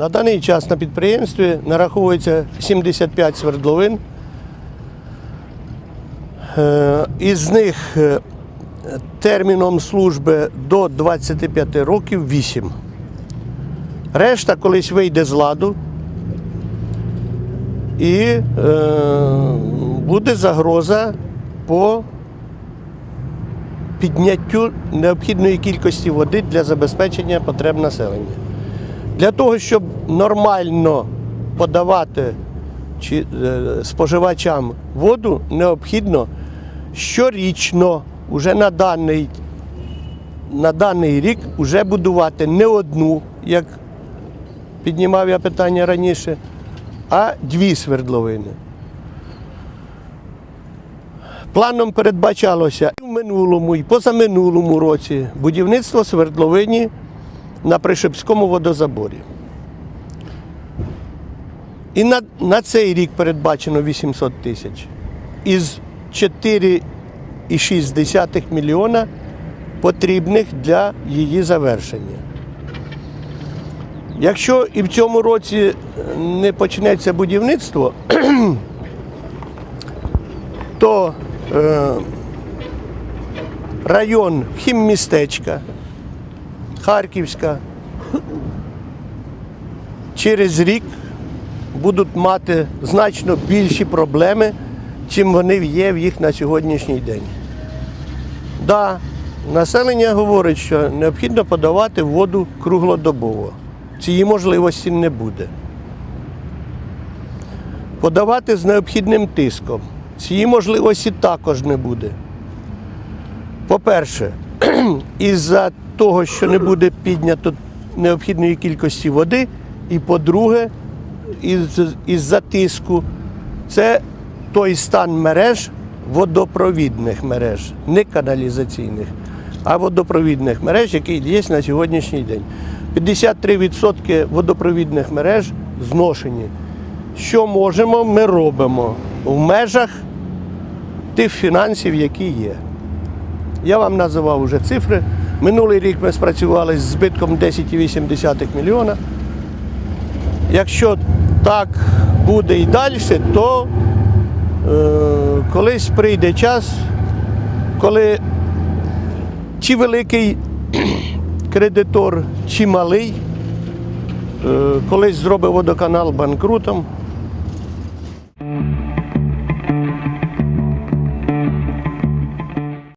На даний час на підприємстві нараховується 75 свердловин. Е, Із них е, терміном служби до 25 років 8. Решта колись вийде з ладу і е, буде загроза по підняттю необхідної кількості води для забезпечення потреб населення. Для того, щоб нормально подавати чи, е, споживачам воду, необхідно щорічно, уже на даний, на даний рік, вже будувати не одну, як піднімав я питання раніше, а дві свердловини. Планом передбачалося і в минулому, і позаминулому році будівництво свердловині на Пришепському водозаборі. І на, на цей рік передбачено 800 тисяч. Із 4,6 мільйона потрібних для її завершення. Якщо і в цьому році не почнеться будівництво, то е, район Хіммістечка, Харківська через рік будуть мати значно більші проблеми, чим вони є в їх на сьогоднішній день. Да, населення говорить, що необхідно подавати воду круглодобово. Цієї можливості не буде. Подавати з необхідним тиском. Цієї можливості також не буде. По-перше, із-за того, що не буде піднято необхідної кількості води, і по-друге, із- із-за це той стан мереж, водопровідних мереж, не каналізаційних, а водопровідних мереж, який є на сьогоднішній день. 53% водопровідних мереж зношені. Що можемо, ми робимо в межах тих фінансів, які є. Я вам називав вже цифри. Минулий рік ми спрацювали з збитком 10,8 мільйона. Якщо так буде і далі, то е, колись прийде час, коли чи великий кредитор, чи малий, е, колись зробить водоканал банкрутом,